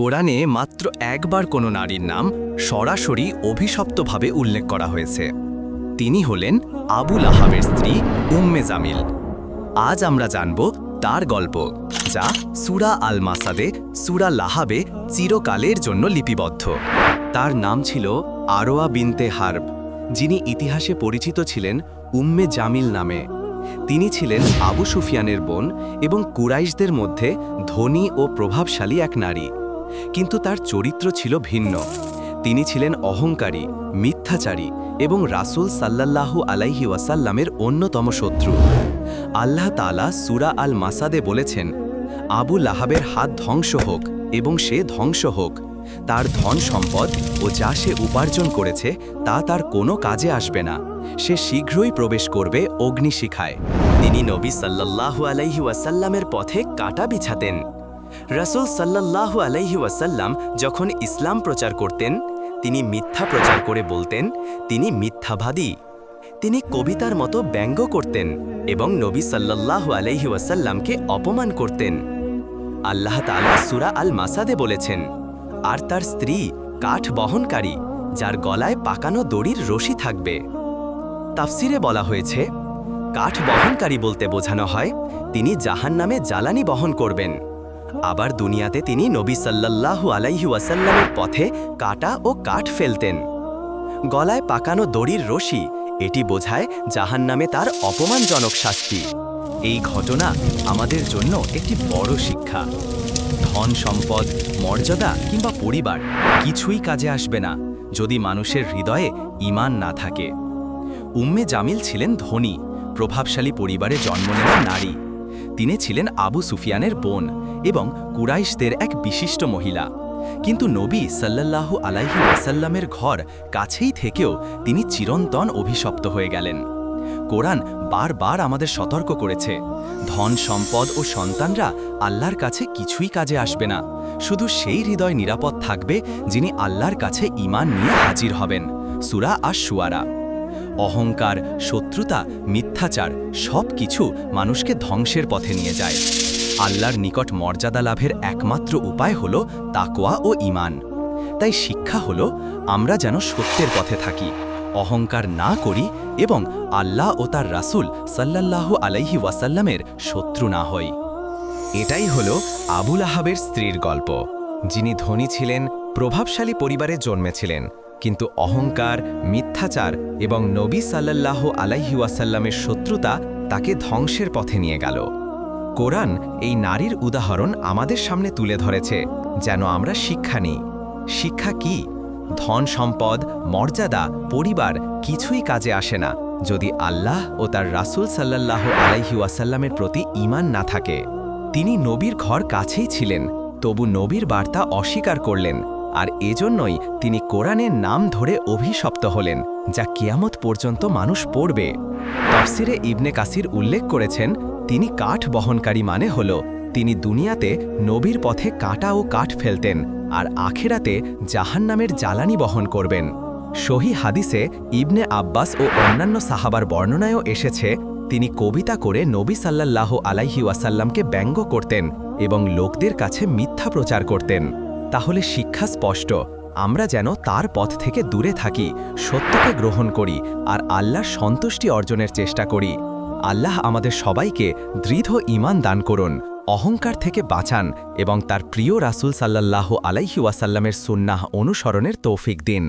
কোরআনে মাত্র একবার কোনো নারীর নাম সরাসরি অভিশপ্তভাবে উল্লেখ করা হয়েছে। তিনি হলেন আবুল আহাবের স্ত্রী উম্মে জামিল। আজ আমরা জানব তার গল্প, যা সুরা আল মাসাদে সুরা লাহাবে চিরকালের জন্য লিপিবদ্ধ। তার নাম ছিল আরোয়া বিনতে হার্ব, যিনি ইতিহাসে পরিচিত ছিলেন উম্মে জামিল নামে। তিনি ছিলেন আবু সুফিয়ানের বোন এবং কুরাইশদের মধ্যে ধনী ও প্রভাবশালী এক নারী। কিন্তু তার চরিত্র ছিল ভিন্ন। তিনি ছিলেন অহংকারী, মিথ্যাচারী এবং রাসূল সাল্লাল্লাহু আলাইহি ওয়াসাল্লামের অন্যতম শত্রু। আল্লাহ তালা সুরা আল মাসাদে বলেছেন, আবু লাহাবের হাত ধ্বংস হোক এবং সে ধ্বংস হোক। তার ধন সম্পদ ও যা সে উপার্জন করেছে তা তার কোনো কাজে আসবে না। সে শীঘ্রই প্রবেশ করবে অগ্নিশিখায়। তিনি নবী সাল্লাল্লাহু আলাইহি ওয়াসাল্লামের পথে কাটা বিছাতেন। রাসূল সাল্লাল্লাহু আলাইহি ওয়াসাল্লাম যখন ইসলাম প্রচার করতেন, তিনি মিথ্যা প্রচার করে বলতেন, তিনি মিথ্যাবাদী। তিনি কবিতার মতো ব্যঙ্গ করতেন এবং নবী সাল্লাল্লাহু আলাইহি ওয়াসাল্লামকে অপমান করতেন। আল্লাহ তাআলা সুরা আল মাসাদে বলেছেন, আর তার স্ত্রী কাঠ বহনকারী, যার গলায় পাকানো দড়ির রশি থাকবে। তাফসিরে বলা হয়েছে, কাঠ বহনকারী বলতে বোঝানো হয়, তিনি জাহান নামে জ্বালানি বহন করবেন। আবার দুনিয়াতে তিনি নবী সাল্লাল্লাহু আলাইহি ওয়াসাল্লামের পথে কাটা ও কাঠ ফেলতেন। গলায় পাকানো দড়ির রশি, এটি বোঝায় জাহান নামে তার অপমানজনক শাস্তি। এই ঘটনা আমাদের জন্য একটি বড় শিক্ষা। ধন সম্পদ, মর্যাদা কিংবা পরিবার কিছুই কাজে আসবে না যদি মানুষের হৃদয়ে ঈমান না থাকে। উম্মে জামিল ছিলেন ধনী, প্রভাবশালী পরিবারে জন্ম নেওয়া নারী। তিনি ছিলেন আবু সুফিয়ানের বোন। এবং কুরাইশদের এক বিশিষ্ট মহিলা। কিন্তু নবী সাল্লাল্লাহু আলাইহি ওয়াসাল্লামের ঘর কাছেই থেকেও তিনি চিরন্তন অভিশপ্ত হয়ে গেলেন। কোরআন বারবার আমাদের সতর্ক করেছে। ধন সম্পদ ও সন্তানরা আল্লাহর কাছে কিছুই কাজে আসবে না। শুধু সেই হৃদয় নিরাপদ থাকবে যিনি আল্লাহর কাছে ঈমান নিয়ে হাজির হবেন। সুরা আর সুয়ারা অহংকার, শত্রুতা, মিথ্যাচার সব কিছু মানুষকে ধ্বংসের পথে নিয়ে যায়। আল্লাহর নিকট মর্যাদা লাভের একমাত্র উপায় হল তাকোয়া ও ঈমান। তাই শিক্ষা হল আমরা যেন সত্যের পথে থাকি, অহংকার না করি এবং আল্লাহ ও তার রাসূল সাল্লাল্লাহু আলাইহি ওয়াসাল্লামের শত্রু না হই। এটাই হল আবুল আহাবের স্ত্রীর গল্প। যিনি ধনী ছিলেন, প্রভাবশালী পরিবারে জন্মেছিলেন, কিন্তু অহংকার, মিথ্যাচার এবং নবী সাল্লাল্লাহু আলাইহি ওয়াসাল্লামের শত্রুতা তাকে ধ্বংসের পথে নিয়ে গেল। কোরআন এই নারীর উদাহরণ আমাদের সামনে তুলে ধরেছে, যেন আমরা শিক্ষা নিই। শিক্ষা কি? ধন সম্পদ, মর্যাদা, পরিবার কিছুই কাজে আসে না, যদি আল্লাহ ও তার রাসূল সাল্লাল্লাহু আলাইহি ওয়াসাল্লামের প্রতি ঈমান না থাকে। তিনি নবীর ঘর কাছেই ছিলেন, তবু নবীর বার্তা অস্বীকার করলেন, আর এজন্যই তিনি কোরআনের নাম ধরে অভিশপ্ত হলেন, যা কিয়ামত পর্যন্ত মানুষ পড়বে। তফসিরে ইবনে কাসির উল্লেখ করেছেন, তিনি কাঠ বহনকারী মানে হল, তিনি দুনিয়াতে নবীর পথে কাটা ও কাঠ ফেলতেন আর আখেরাতে জাহান্নামের জ্বালানি বহন করবেন। সহি হাদিসে ইবনে আব্বাস ও অন্যান্য সাহাবার বর্ণনায়ও এসেছে, তিনি কবিতা করে নবী সাল্লাল্লাহু আলাইহি ওয়াসাল্লামকে ব্যঙ্গ করতেন এবং লোকদের কাছে মিথ্যা প্রচার করতেন। তাহলে শিক্ষা স্পষ্ট। আমরা যেন তার পথ থেকে দূরে থাকি, সত্যকে গ্রহণ করি আর আল্লাহর সন্তুষ্টি অর্জনের চেষ্টা করি। আল্লাহ আমাদের সবাইকে দৃঢ় ইমান দান করুন, অহংকার থেকে বাঁচান এবং তার প্রিয় রাসুল সাল্লাহ আলাইহি ওয়াসাল্লামের সুন্নাহ অনুসরণের তৌফিক দিন।